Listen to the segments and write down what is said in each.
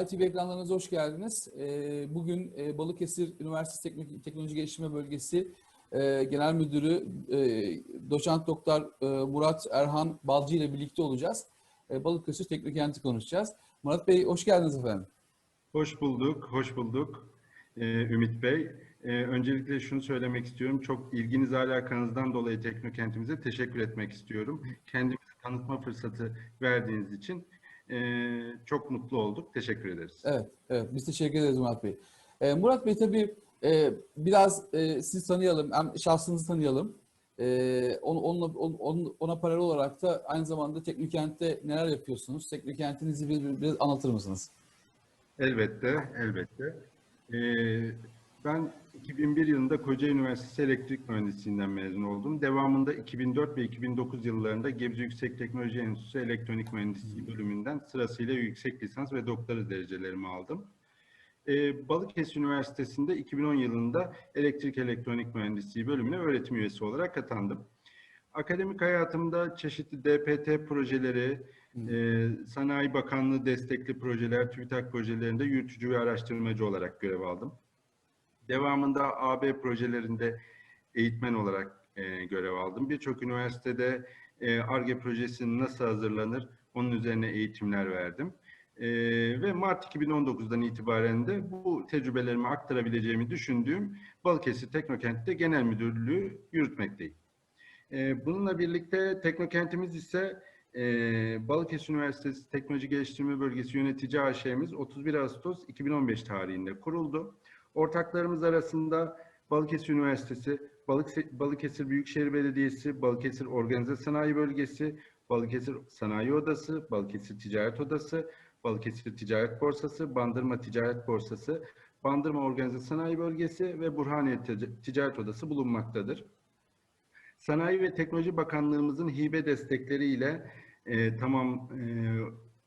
Sanayi TV ekranlarınıza hoş geldiniz. Ee, Bugün e, Balıkesir Üniversitesi Teknoloji Geliştirme Bölgesi e, Genel Müdürü e, Doçent Doktor Murat Erhan Balcı ile birlikte olacağız. Balıkesir Teknokent'i konuşacağız. Murat Bey hoş geldiniz efendim. Hoş bulduk, hoş bulduk Ümit Bey. Öncelikle şunu söylemek istiyorum. Çok ilginiz alakanızdan dolayı Teknokentimize teşekkür etmek istiyorum. Kendimizi tanıtma fırsatı verdiğiniz için ee, çok mutlu olduk. Teşekkür ederiz. Evet, evet biz teşekkür ederiz Murat Bey. E, Murat Bey tabii e, biraz e, sizi tanıyalım, hem şahsınızı tanıyalım. E, onu, onunla, on- ona paralel olarak da aynı zamanda Teknokent'te neler yapıyorsunuz? Teknokent'inizi bir, biraz anlatır mısınız? Elbette, elbette. Ee, ben 2001 yılında Kocaeli Üniversitesi Elektrik Mühendisliğinden mezun oldum. Devamında 2004 ve 2009 yıllarında Gebze Yüksek Teknoloji Enstitüsü Elektronik Mühendisliği bölümünden sırasıyla yüksek lisans ve doktora derecelerimi aldım. Ee, Balıkesir Üniversitesi'nde 2010 yılında Elektrik Elektronik Mühendisliği bölümüne öğretim üyesi olarak atandım. Akademik hayatımda çeşitli DPT projeleri, e, Sanayi Bakanlığı destekli projeler, TÜBİTAK projelerinde yürütücü ve araştırmacı olarak görev aldım. Devamında AB projelerinde eğitmen olarak e, görev aldım. Birçok üniversitede ARGE projesinin nasıl hazırlanır, onun üzerine eğitimler verdim. E, ve Mart 2019'dan itibaren de bu tecrübelerimi aktarabileceğimi düşündüğüm Balıkesir Teknokent'te genel müdürlüğü yürütmekteyim. E, bununla birlikte Teknokentimiz ise e, Balıkesir Üniversitesi Teknoloji Geliştirme Bölgesi Yönetici AŞ'miz 31 Ağustos 2015 tarihinde kuruldu. Ortaklarımız arasında Balıkesir Üniversitesi, Balık, Balıkesir Büyükşehir Belediyesi, Balıkesir Organize Sanayi Bölgesi, Balıkesir Sanayi Odası, Balıkesir Ticaret Odası, Balıkesir Ticaret Borsası, Bandırma Ticaret Borsası, Bandırma Organize Sanayi Bölgesi ve Burhaniye Tic- Ticaret Odası bulunmaktadır. Sanayi ve Teknoloji Bakanlığımızın hibe destekleriyle e, tamam e,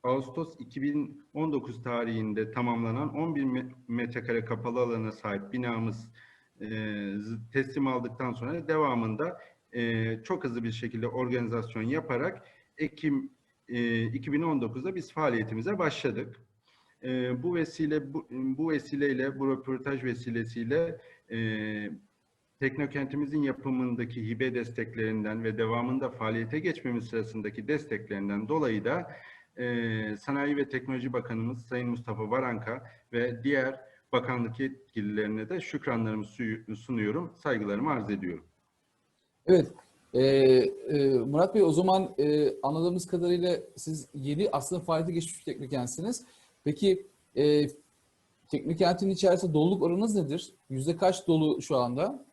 Ağustos 2019 tarihinde tamamlanan 11 me- metrekare kapalı alana sahip binamız e, teslim aldıktan sonra devamında e, çok hızlı bir şekilde organizasyon yaparak Ekim e, 2019'da biz faaliyetimize başladık. E, bu vesile bu, bu vesileyle bu röportaj vesilesiyle e, Teknokentimizin yapımındaki hibe desteklerinden ve devamında faaliyete geçmemiz sırasındaki desteklerinden dolayı da e, Sanayi ve Teknoloji Bakanımız Sayın Mustafa Varanka ve diğer bakanlık yetkililerine de şükranlarımı sunuyorum, saygılarımı arz ediyorum. Evet, e, e, Murat Bey o zaman e, anladığımız kadarıyla siz yeni aslında faaliyete geçmiş bir teknokentsiniz. Peki e, teknokentin içerisinde doluluk oranınız nedir? Yüzde kaç dolu şu anda?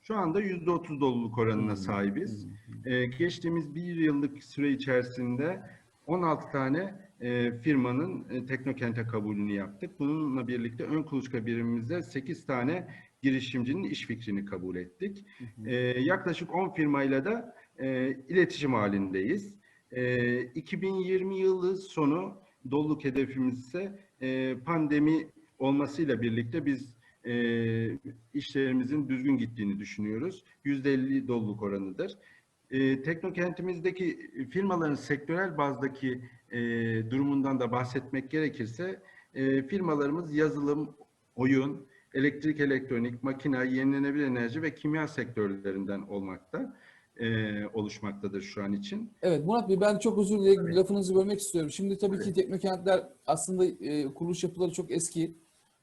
Şu anda %30 doluluk oranına sahibiz. Ee, geçtiğimiz bir yıllık süre içerisinde 16 tane e, firmanın e, Teknokent'e kabulünü yaptık. Bununla birlikte ön kuluçka birimimizde 8 tane girişimcinin iş fikrini kabul ettik. Ee, yaklaşık 10 firmayla da e, iletişim halindeyiz. E, 2020 yılı sonu doluluk hedefimiz ise e, pandemi olmasıyla birlikte biz e, işlerimizin düzgün gittiğini düşünüyoruz. %50 doluluk oranıdır. E, Teknokentimizdeki firmaların sektörel bazdaki e, durumundan da bahsetmek gerekirse e, firmalarımız yazılım, oyun, elektrik, elektronik, makina, yenilenebilir enerji ve kimya sektörlerinden olmakta, e, oluşmaktadır şu an için. Evet Murat Bey ben çok özür dilerim lafınızı bölmek istiyorum. Şimdi tabii ki teknokentler aslında e, kuruluş yapıları çok eski.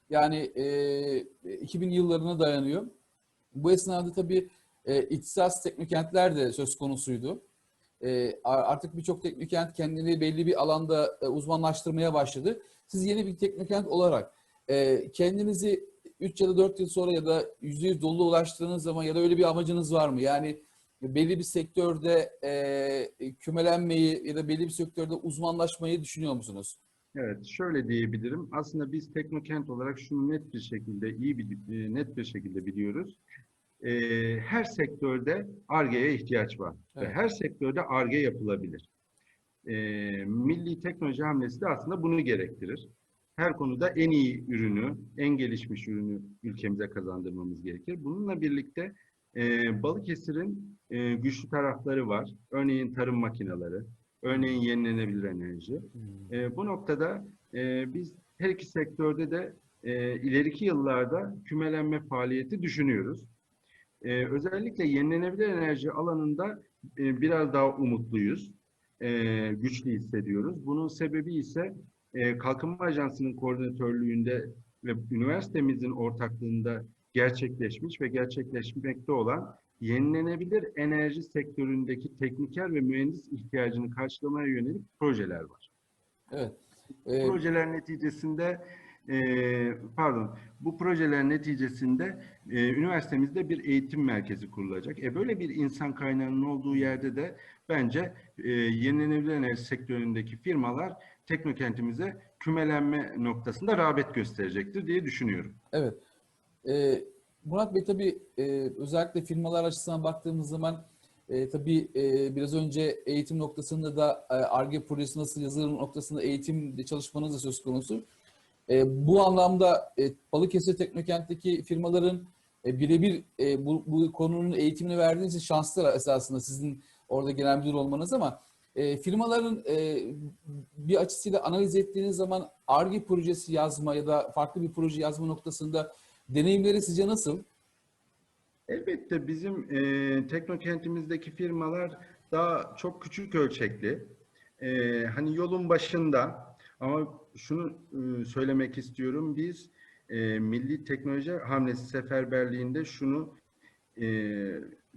Yani e, 2000 yıllarına dayanıyor. Bu esnada tabii e, ihtisas teknokentler de söz konusuydu. E, artık birçok teknokent kendini belli bir alanda e, uzmanlaştırmaya başladı. Siz yeni bir teknokent olarak e, kendinizi 3 ya da 4 yıl sonra ya da %100 dolu ulaştığınız zaman ya da öyle bir amacınız var mı? Yani belli bir sektörde e, kümelenmeyi ya da belli bir sektörde uzmanlaşmayı düşünüyor musunuz? Evet, şöyle diyebilirim. Aslında biz Teknokent olarak şunu net bir şekilde, iyi bir e, net bir şekilde biliyoruz. E, her sektörde Ar-Ge'ye ihtiyaç var ve Evet. her sektörde Ar-Ge yapılabilir. E, milli teknoloji hamlesi de aslında bunu gerektirir. Her konuda en iyi ürünü, en gelişmiş ürünü ülkemize kazandırmamız gerekir. Bununla birlikte e, Balıkesir'in e, güçlü tarafları var. Örneğin tarım makineleri, örneğin yenilenebilir enerji. E, bu noktada e, biz her iki sektörde de e, ileriki yıllarda kümelenme faaliyeti düşünüyoruz. E, özellikle yenilenebilir enerji alanında e, biraz daha umutluyuz, e, güçlü hissediyoruz. Bunun sebebi ise e, Kalkınma Ajansı'nın koordinatörlüğünde ve üniversitemizin ortaklığında gerçekleşmiş ve gerçekleşmekte olan yenilenebilir enerji sektöründeki tekniker ve mühendis ihtiyacını karşılamaya yönelik projeler var. Evet. Ee, Projeler neticesinde e, pardon bu projeler neticesinde e, üniversitemizde bir eğitim merkezi kurulacak. E böyle bir insan kaynağının olduğu yerde de bence e, yenilenebilir enerji sektöründeki firmalar teknokentimize kümelenme noktasında rağbet gösterecektir diye düşünüyorum. Evet. Ee, Murat Bey tabii e, özellikle firmalar açısından baktığımız zaman e, tabii e, biraz önce eğitim noktasında da e, ARGE projesi nasıl yazılım noktasında eğitim çalışmanız da söz konusu. E, bu anlamda e, Balıkesir Teknokent'teki firmaların e, birebir e, bu, bu konunun eğitimini verdiğiniz için şanslılar esasında sizin orada genel müdür olmanız ama e, firmaların e, bir açısıyla analiz ettiğiniz zaman ARGE projesi yazma ya da farklı bir proje yazma noktasında deneyimleri sizce nasıl? Elbette bizim e, teknokentimizdeki firmalar daha çok küçük ölçekli. E, hani yolun başında ama şunu e, söylemek istiyorum. Biz e, Milli Teknoloji Hamlesi Seferberliği'nde şunu e,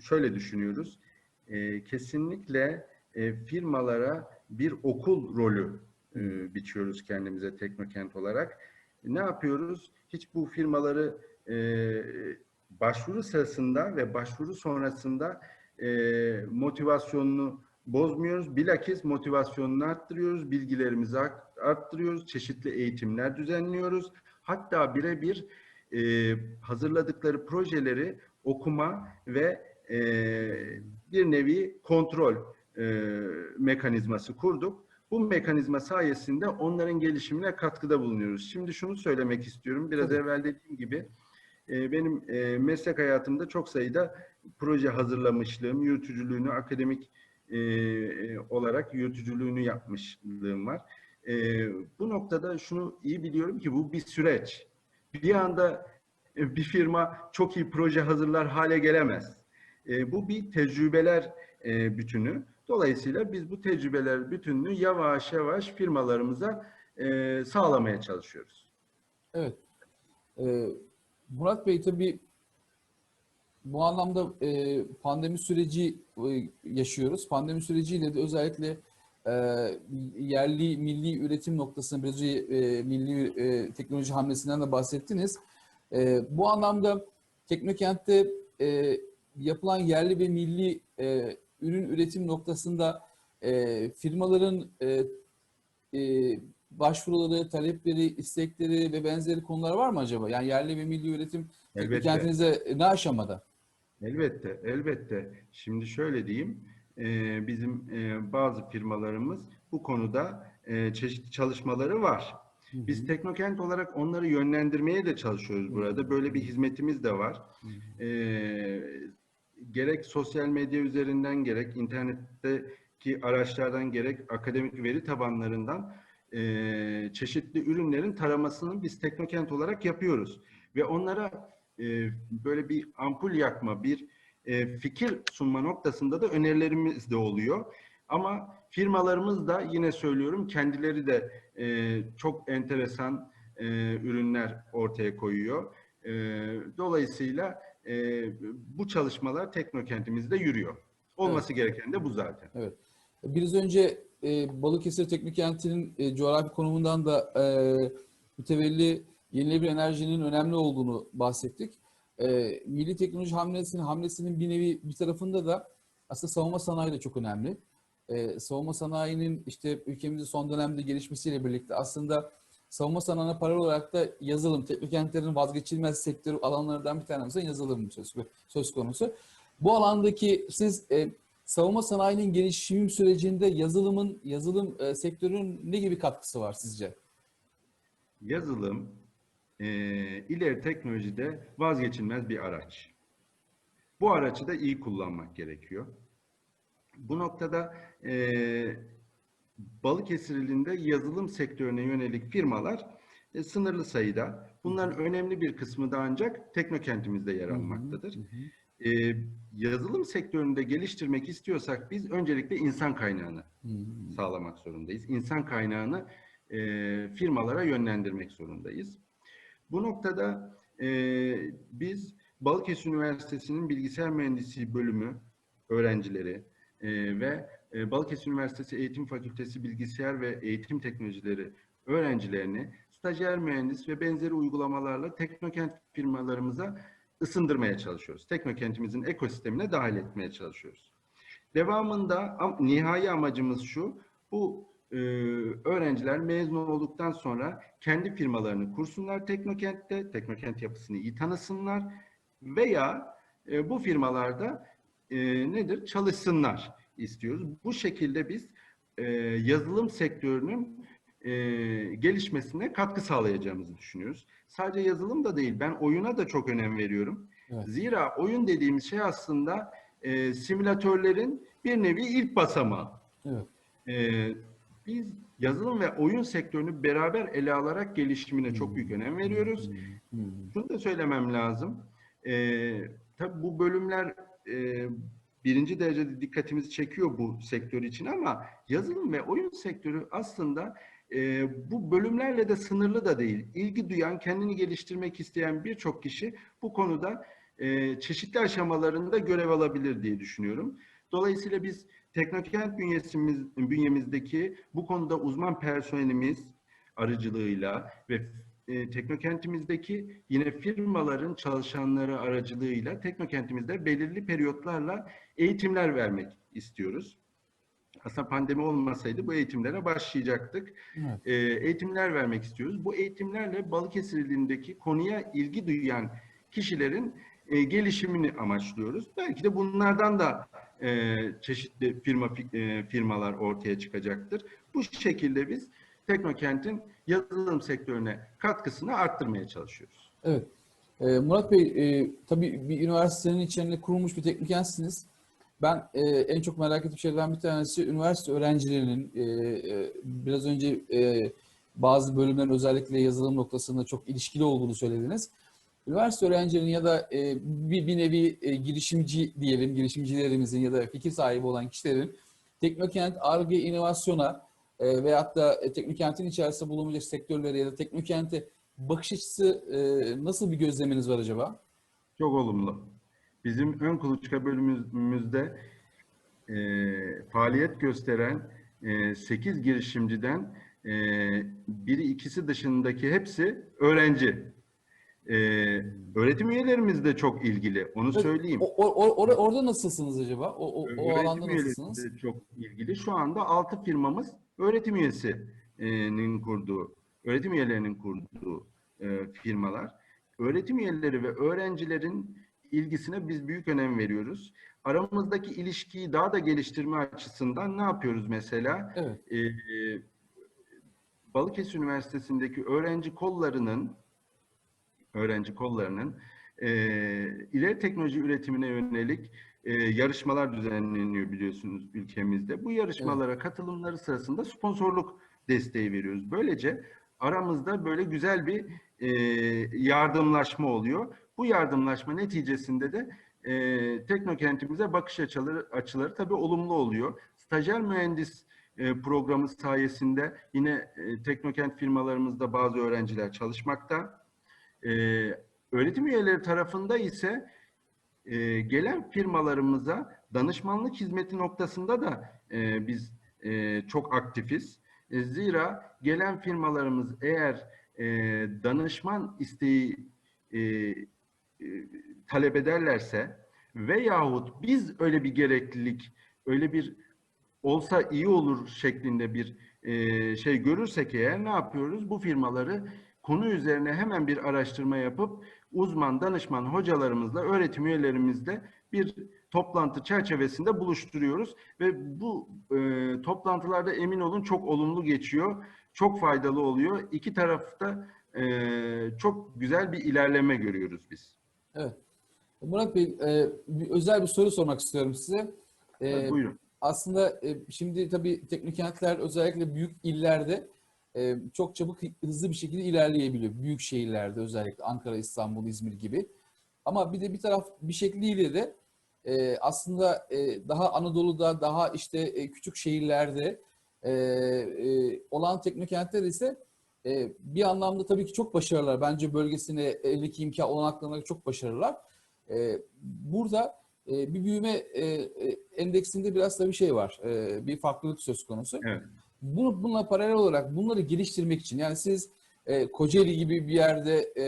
şöyle düşünüyoruz. E, kesinlikle e, firmalara bir okul rolü e, biçiyoruz kendimize Teknokent olarak. Ne yapıyoruz? Hiç bu firmaları e, başvuru sırasında ve başvuru sonrasında e, motivasyonunu bozmuyoruz. Bilakis motivasyonunu arttırıyoruz, bilgilerimizi art- arttırıyoruz, çeşitli eğitimler düzenliyoruz. Hatta birebir e, hazırladıkları projeleri okuma ve e, bir nevi kontrol e, mekanizması kurduk. Bu mekanizma sayesinde onların gelişimine katkıda bulunuyoruz. Şimdi şunu söylemek istiyorum. Biraz Tabii. evvel dediğim gibi e, benim e, meslek hayatımda çok sayıda proje hazırlamışlığım, yürütücülüğünü, akademik e, e, olarak yürütücülüğünü yapmışlığım var. E, bu noktada şunu iyi biliyorum ki bu bir süreç. Bir anda e, bir firma çok iyi proje hazırlar hale gelemez. E, bu bir tecrübeler e, bütünü. Dolayısıyla biz bu tecrübeler bütününü yavaş yavaş firmalarımıza e, sağlamaya çalışıyoruz. Evet. Ee, Murat Bey tabii bu anlamda e, pandemi süreci e, yaşıyoruz. Pandemi süreciyle de özellikle e, yerli milli üretim noktasında biraz önce e, milli e, teknoloji hamlesinden de bahsettiniz. E, bu anlamda Teknokent'te e, yapılan yerli ve milli e, ürün üretim noktasında e, firmaların e, e, başvuruları, talepleri, istekleri ve benzeri konular var mı acaba? Yani yerli ve milli üretim Elbette. kentinizde ne aşamada? Elbette, elbette. Şimdi şöyle diyeyim, e, bizim e, bazı firmalarımız bu konuda e, çeşitli çalışmaları var. Biz Teknokent olarak onları yönlendirmeye de çalışıyoruz burada. Böyle bir hizmetimiz de var. E, gerek sosyal medya üzerinden, gerek internetteki araçlardan, gerek akademik veri tabanlarından e, çeşitli ürünlerin taramasını biz Teknokent olarak yapıyoruz. Ve onlara e, böyle bir ampul yakma, bir e, fikir sunma noktasında da önerilerimiz de oluyor. Ama firmalarımız da yine söylüyorum kendileri de e, çok enteresan e, ürünler ortaya koyuyor. E, dolayısıyla e, bu çalışmalar Teknokentimizde yürüyor. Olması gereken de bu zaten. Evet. Biraz önce e, Balıkesir Teknokenti'nin e, coğrafi konumundan da e, mütevelli yenilenebilir enerjinin önemli olduğunu bahsettik. E, Milli Teknoloji Hamlesi'nin hamlesinin bir nevi bir tarafında da aslında savunma sanayi de çok önemli. E, savunma sanayinin işte ülkemizde son dönemde gelişmesiyle birlikte aslında savunma sanayine paralel olarak da yazılım, teknokentlerin vazgeçilmez sektör alanlarından bir tanesi yazılım söz, söz konusu. Bu alandaki siz e, savunma sanayinin gelişim sürecinde yazılımın yazılım e, sektörünün ne gibi katkısı var sizce? Yazılım e, ileri teknolojide vazgeçilmez bir araç. Bu araçı da iyi kullanmak gerekiyor. Bu noktada e, Balıkesir ilinde yazılım sektörüne yönelik firmalar e, sınırlı sayıda. Bunların önemli bir kısmı da ancak teknokentimizde yer almaktadır. E, yazılım sektöründe geliştirmek istiyorsak biz öncelikle insan kaynağını sağlamak zorundayız. İnsan kaynağını e, firmalara yönlendirmek zorundayız. Bu noktada e, biz Balıkesir Üniversitesi'nin bilgisayar mühendisliği bölümü öğrencileri e, ve e, Balıkesir Üniversitesi Eğitim Fakültesi Bilgisayar ve Eğitim Teknolojileri öğrencilerini stajyer mühendis ve benzeri uygulamalarla Teknokent firmalarımıza ısındırmaya çalışıyoruz. Teknokentimizin ekosistemine dahil etmeye çalışıyoruz. Devamında am- nihai amacımız şu, bu e, öğrenciler mezun olduktan sonra kendi firmalarını kursunlar Teknokent'te, Teknokent yapısını iyi tanısınlar veya e, bu firmalarda e, nedir? Çalışsınlar istiyoruz. Bu şekilde biz e, yazılım sektörünün e, gelişmesine katkı sağlayacağımızı düşünüyoruz. Sadece yazılım da değil, ben oyuna da çok önem veriyorum. Evet. Zira oyun dediğimiz şey aslında e, simülatörlerin bir nevi ilk basamağı. Evet. Ee, biz yazılım ve oyun sektörünü beraber ele alarak gelişimine çok büyük önem veriyoruz. Şunu da söylemem lazım. Ee, tabii bu bölümler e, birinci derecede dikkatimizi çekiyor bu sektör için ama yazılım ve oyun sektörü aslında e, bu bölümlerle de sınırlı da değil. İlgi duyan, kendini geliştirmek isteyen birçok kişi bu konuda e, çeşitli aşamalarında görev alabilir diye düşünüyorum. Dolayısıyla biz Teknokent bünyesimiz, bünyemizdeki bu konuda uzman personelimiz aracılığıyla ve e, Teknokentimizdeki yine firmaların çalışanları aracılığıyla Teknokentimizde belirli periyotlarla eğitimler vermek istiyoruz. Aslında pandemi olmasaydı bu eğitimlere başlayacaktık. Evet. E, eğitimler vermek istiyoruz. Bu eğitimlerle Balıkesir ilindeki konuya ilgi duyan kişilerin e, gelişimini amaçlıyoruz. Belki de bunlardan da e, çeşitli firma e, firmalar ortaya çıkacaktır. Bu şekilde biz Teknokent'in yazılım sektörüne katkısını arttırmaya çalışıyoruz. Evet. Ee, Murat Bey, e, tabii bir üniversitenin içinde kurulmuş bir teknikentsiniz. Ben e, en çok merak ettiğim şeylerden bir tanesi üniversite öğrencilerinin e, e, biraz önce e, bazı bölümlerin özellikle yazılım noktasında çok ilişkili olduğunu söylediniz. Üniversite öğrencilerinin ya da e, bir, bir nevi e, girişimci diyelim, girişimcilerimizin ya da fikir sahibi olan kişilerin Teknokent, ARGE, inovasyona e, veyahut da e, Teknokent'in içerisinde bulunacak sektörlere ya da Teknokent'e bakış açısı e, nasıl bir gözleminiz var acaba? Çok olumlu. Bizim ön kuluçka bölümümüzde e, faaliyet gösteren e, 8 girişimciden e, biri ikisi dışındaki hepsi öğrenci. E, öğretim üyelerimiz de çok ilgili. Onu söyleyeyim. O, o- o- or- orada nasılsınız acaba? O, o, o Öğretim alanda üyeleri nasılsınız? de çok ilgili. Şu anda 6 firmamız öğretim üyesinin kurduğu, öğretim üyelerinin kurduğu e, firmalar. Öğretim üyeleri ve öğrencilerin ilgisine biz büyük önem veriyoruz. Aramızdaki ilişkiyi daha da geliştirme açısından ne yapıyoruz mesela? Evet. E, e, Balıkesir Üniversitesi'ndeki öğrenci kollarının öğrenci kollarının e, ileri teknoloji üretimine yönelik e, yarışmalar düzenleniyor biliyorsunuz ülkemizde. Bu yarışmalara katılımları sırasında sponsorluk desteği veriyoruz. Böylece aramızda böyle güzel bir e, yardımlaşma oluyor. Bu yardımlaşma neticesinde de e, teknokentimize bakış açıları, açıları tabii olumlu oluyor. Stajyer mühendis e, programı sayesinde yine e, teknokent firmalarımızda bazı öğrenciler çalışmakta. E, öğretim üyeleri tarafında ise e, gelen firmalarımıza danışmanlık hizmeti noktasında da e, biz e, çok aktifiz. E, zira gelen firmalarımız eğer e, danışman isteği e, e, talep ederlerse veyahut biz öyle bir gereklilik, öyle bir olsa iyi olur şeklinde bir e, şey görürsek eğer ne yapıyoruz? Bu firmaları konu üzerine hemen bir araştırma yapıp uzman, danışman hocalarımızla, öğretim üyelerimizle bir toplantı çerçevesinde buluşturuyoruz ve bu e, toplantılarda emin olun çok olumlu geçiyor, çok faydalı oluyor. İki tarafta e, çok güzel bir ilerleme görüyoruz biz. Evet. Murat Bey, e, bir, özel bir soru sormak istiyorum size. E, Evet, buyurun. aslında e, şimdi tabii teknokentler özellikle büyük illerde e, çok çabuk hızlı bir şekilde ilerleyebiliyor. Büyük şehirlerde özellikle Ankara, İstanbul, İzmir gibi. Ama bir de bir taraf bir şekliyle de e, aslında e, daha Anadolu'da daha işte e, küçük şehirlerde olan teknokentler ise bir anlamda tabii ki çok başarılılar. Bence bölgesine eldeki imkan olanaklarına çok başarılılar. Burada bir büyüme endeksinde biraz da bir şey var. Bir farklılık söz konusu. Evet. Bunu bununla paralel olarak bunları geliştirmek için yani siz e, Kocaeli gibi bir yerde e,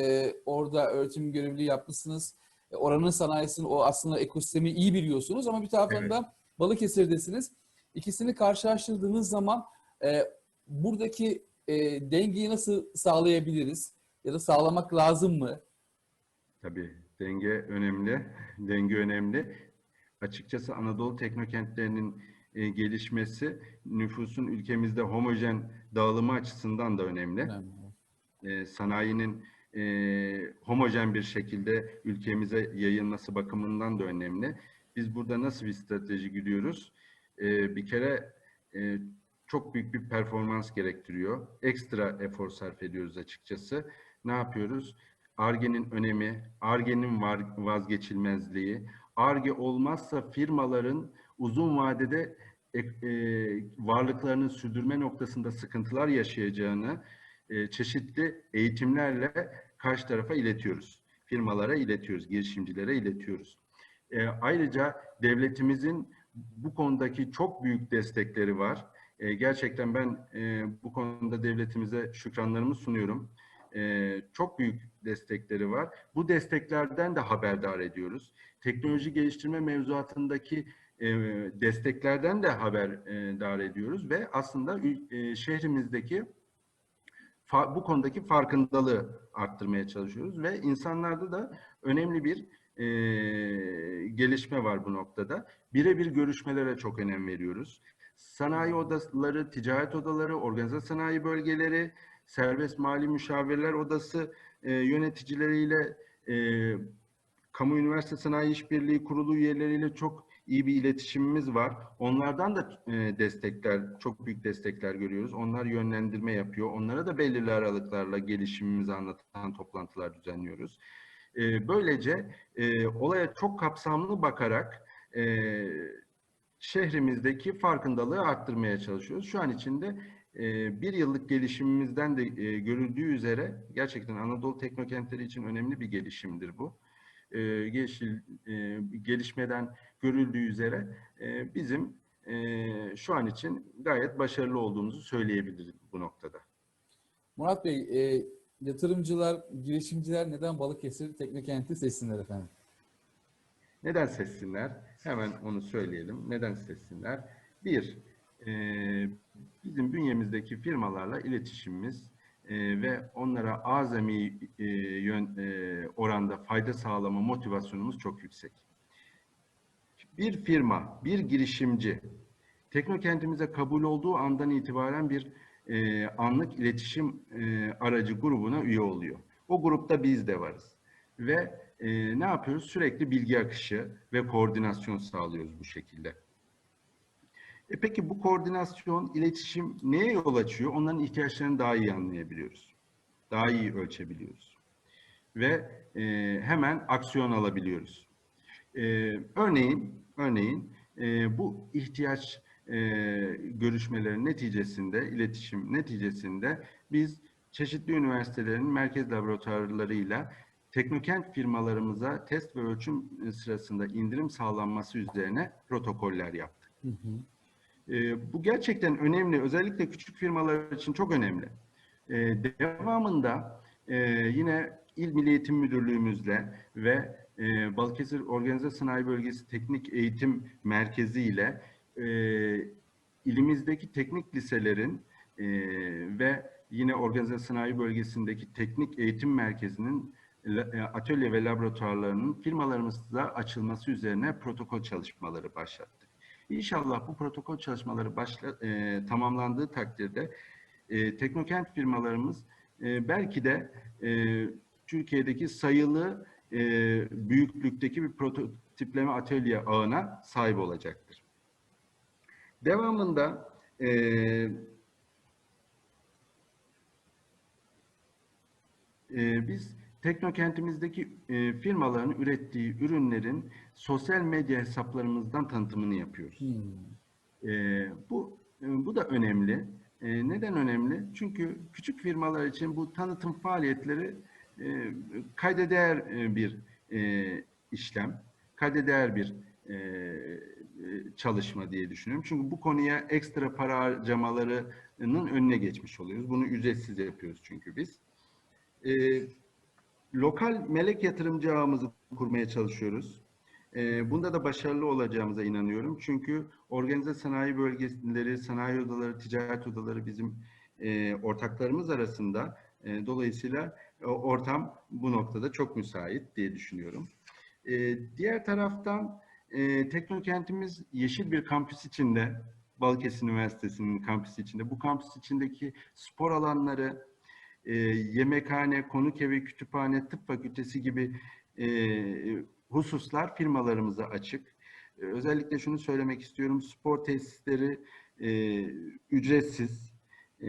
orada öğretim görevliliği yapmışsınız. E, oranın sanayisini, o aslında ekosistemi iyi biliyorsunuz ama bir taraftan Evet. da Balıkesir'desiniz. İkisini karşılaştırdığınız zaman e, buradaki e, dengeyi nasıl sağlayabiliriz? Ya da sağlamak lazım mı? Tabii denge önemli. Denge önemli. Açıkçası Anadolu teknokentlerinin e, gelişmesi nüfusun ülkemizde homojen dağılımı açısından da önemli. Önemli. E, sanayinin e, homojen bir şekilde ülkemize yayılması bakımından da önemli. Biz burada nasıl bir strateji gidiyoruz? E, bir kere e, çok büyük bir performans gerektiriyor. Ekstra efor sarf ediyoruz açıkçası. Ne yapıyoruz? Arge'nin önemi, Arge'nin vazgeçilmezliği, Arge olmazsa firmaların uzun vadede e, e, varlıklarını sürdürme noktasında sıkıntılar yaşayacağını e, çeşitli eğitimlerle karşı tarafa iletiyoruz. Firmalara iletiyoruz, girişimcilere iletiyoruz. E, ayrıca devletimizin bu konudaki çok büyük destekleri var. E, gerçekten ben e, bu konuda devletimize şükranlarımı sunuyorum. E, çok büyük destekleri var. Bu desteklerden de haberdar ediyoruz. Teknoloji geliştirme mevzuatındaki desteklerden de haberdar ediyoruz ve aslında e, şehrimizdeki bu konudaki farkındalığı arttırmaya çalışıyoruz ve insanlarda da önemli bir e, gelişme var bu noktada. Birebir görüşmelere çok önem veriyoruz. Sanayi odaları, ticaret odaları, organize sanayi bölgeleri, serbest mali müşavirler odası e, yöneticileriyle e, Kamu Üniversite Sanayi İşbirliği Kurulu üyeleriyle çok iyi bir iletişimimiz var. Onlardan da e, destekler, çok büyük destekler görüyoruz. Onlar yönlendirme yapıyor. Onlara da belirli aralıklarla gelişimimizi anlatan toplantılar düzenliyoruz. E, böylece e, olaya çok kapsamlı bakarak şehrimizdeki farkındalığı arttırmaya çalışıyoruz. Şu an içinde bir yıllık gelişimimizden de görüldüğü üzere gerçekten Anadolu teknokentleri için önemli bir gelişimdir bu. E, gelişil- e, gelişmeden görüldüğü üzere e, bizim e, şu an için gayet başarılı olduğumuzu söyleyebiliriz bu noktada. Murat Bey, e, yatırımcılar, girişimciler neden Balıkesir Teknokent'i seçsinler efendim? Neden seçsinler? Hemen onu söyleyelim. Neden seçsinler? Bir, e, bizim bünyemizdeki firmalarla iletişimimiz e, ve onlara azami e, yön, e, oranda fayda sağlama motivasyonumuz çok yüksek. Bir firma, bir girişimci teknokentimize kabul olduğu andan itibaren bir e, anlık iletişim e, aracı grubuna üye oluyor. O grupta biz de varız. Ve e, ne yapıyoruz? Sürekli bilgi akışı ve koordinasyon sağlıyoruz bu şekilde. E peki bu koordinasyon, iletişim neye yol açıyor? Onların ihtiyaçlarını daha iyi anlayabiliyoruz. Daha iyi ölçebiliyoruz. Ve e, hemen aksiyon alabiliyoruz. E, örneğin, örneğin e, bu ihtiyaç e, görüşmeleri neticesinde, iletişim neticesinde biz çeşitli üniversitelerin merkez laboratuvarlarıyla teknokent firmalarımıza test ve ölçüm sırasında indirim sağlanması üzerine protokoller yaptık. Hı hı. E, bu gerçekten önemli. Özellikle küçük firmalar için çok önemli. E, devamında e, yine İl Milli Eğitim Müdürlüğümüzle ve e, Balıkesir Organize Sanayi Bölgesi Teknik Eğitim Merkezi ile e, ilimizdeki teknik liselerin ve yine Organize Sanayi Bölgesi'ndeki teknik eğitim merkezinin atölye ve laboratuvarlarının firmalarımızda açılması üzerine protokol çalışmaları başlattık. İnşallah bu protokol çalışmaları başla, e, tamamlandığı takdirde e, teknokent firmalarımız e, belki de e, Türkiye'deki sayılı e, büyüklükteki bir prototipleme atölye ağına sahip olacaktır. Devamında e, e, biz teknokentimizdeki e, firmaların ürettiği ürünlerin sosyal medya hesaplarımızdan tanıtımını yapıyoruz. E, bu e, bu da önemli. E, neden önemli? Çünkü küçük firmalar için bu tanıtım faaliyetleri e, kayda değer e, bir e, işlem, kayda değer bir e, e, çalışma diye düşünüyorum. Çünkü bu konuya ekstra para harcamalarının önüne geçmiş oluyoruz. Bunu ücretsiz yapıyoruz çünkü biz. E, lokal melek yatırımcı ağımızı kurmaya çalışıyoruz. E, bunda da başarılı olacağımıza inanıyorum. Çünkü organize sanayi bölgeleri, sanayi odaları, ticaret odaları bizim e, ortaklarımız arasında. E, dolayısıyla o ortam bu noktada çok müsait diye düşünüyorum. E, diğer taraftan e, Teknokentimiz yeşil bir kampüs içinde, Balıkesir Üniversitesi'nin kampüsü içinde. Bu kampüs içindeki spor alanları, e, yemekhane, konuk evi, kütüphane, tıp fakültesi gibi e, hususlar firmalarımıza açık. E, özellikle şunu söylemek istiyorum, spor tesisleri e, ücretsiz. E,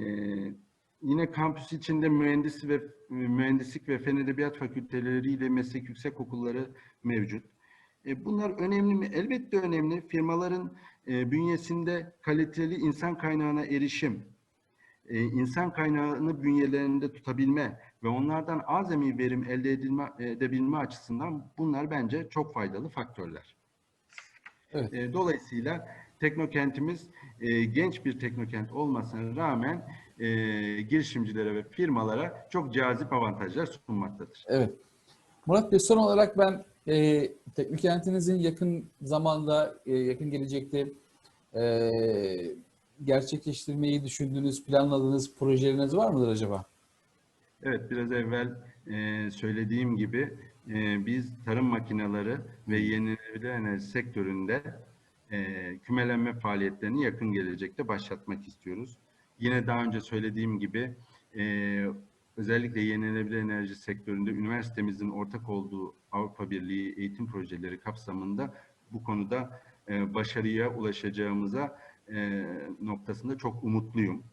yine kampüs içinde mühendis ve mühendislik ve fen edebiyat fakülteleriyle meslek yüksek okulları mevcut. E, bunlar önemli mi? Elbette önemli. Firmaların e, bünyesinde kaliteli insan kaynağına erişim, e, insan kaynağını bünyelerinde tutabilme ve onlardan azami verim elde edilme, edebilme açısından bunlar bence çok faydalı faktörler. Evet. E, dolayısıyla teknokentimiz e, genç bir teknokent olmasına rağmen e, girişimcilere ve firmalara çok cazip avantajlar sunmaktadır. Evet. Murat Bey son olarak ben e, Teknokentinizin yakın zamanda, e, yakın gelecekte e, gerçekleştirmeyi düşündüğünüz, planladığınız projeleriniz var mıdır acaba? Evet, biraz evvel e, söylediğim gibi e, biz tarım makineleri ve yenilenebilir enerji sektöründe e, kümelenme faaliyetlerini yakın gelecekte başlatmak istiyoruz. Yine daha önce söylediğim gibi e, özellikle yenilenebilir enerji sektöründe üniversitemizin ortak olduğu Avrupa Birliği eğitim projeleri kapsamında bu konuda e, başarıya ulaşacağımıza e, noktasında çok umutluyum.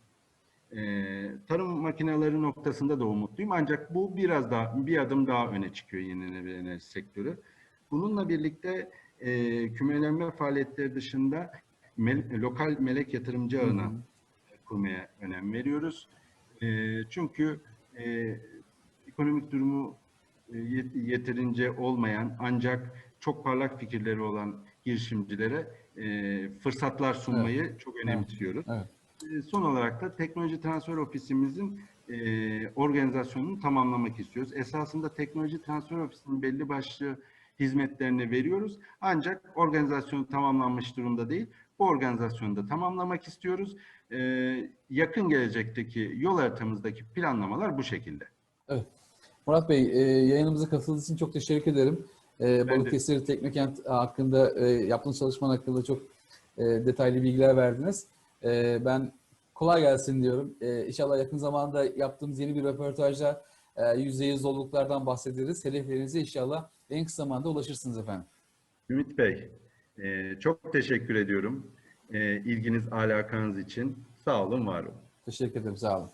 Ee, tarım makineleri noktasında da umutluyum. Ancak bu biraz daha bir adım daha öne çıkıyor yenilenebilir enerji sektörü. Bununla birlikte e, kümelenme faaliyetleri dışında mel- lokal melek yatırımcı ağına kurmaya önem veriyoruz. E, çünkü e, ekonomik durumu e, yet- yeterince olmayan ancak çok parlak fikirleri olan girişimcilere e, fırsatlar sunmayı çok önemsiyoruz. Evet. E, Son olarak da teknoloji transfer ofisimizin e, organizasyonunu tamamlamak istiyoruz. Esasında teknoloji transfer ofisinin belli başlı hizmetlerini veriyoruz. Ancak organizasyonu tamamlanmış durumda değil. Bu organizasyonu da tamamlamak istiyoruz. E, yakın gelecekteki yol haritamızdaki planlamalar bu şekilde. Murat Bey, e, yayınımıza katıldığınız için çok teşekkür ederim. E. Balıkesir Teknokent hakkında, e, yaptığınız çalışman hakkında çok e, detaylı bilgiler verdiniz. E, ben kolay gelsin diyorum. E, inşallah yakın zamanda yaptığımız yeni bir röportajda e, yüzde yüz doluluklardan bahsederiz. Hedeflerinize inşallah en kısa zamanda ulaşırsınız efendim. Ümit Bey, e, çok teşekkür ediyorum. E, ilginiz, alakanız için. Sağ olun, var olun. Teşekkür ederim, sağ olun.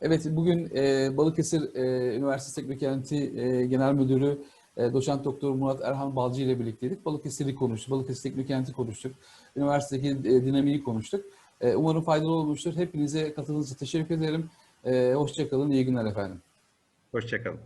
Evet, bugün e, Balıkesir e, Üniversitesi Teknokenti e, Genel Müdürü e, Doçent Doktor Murat Erhan Balcı ile birlikteydik. Balıkesir'i konuştuk, Balıkesir Teknokenti konuştuk, üniversitedeki e, dinamiği konuştuk. E, umarım faydalı olmuştur. Hepinize katıldığınız için teşekkür ederim. E, Hoşçakalın, iyi günler efendim. Hoşçakalın.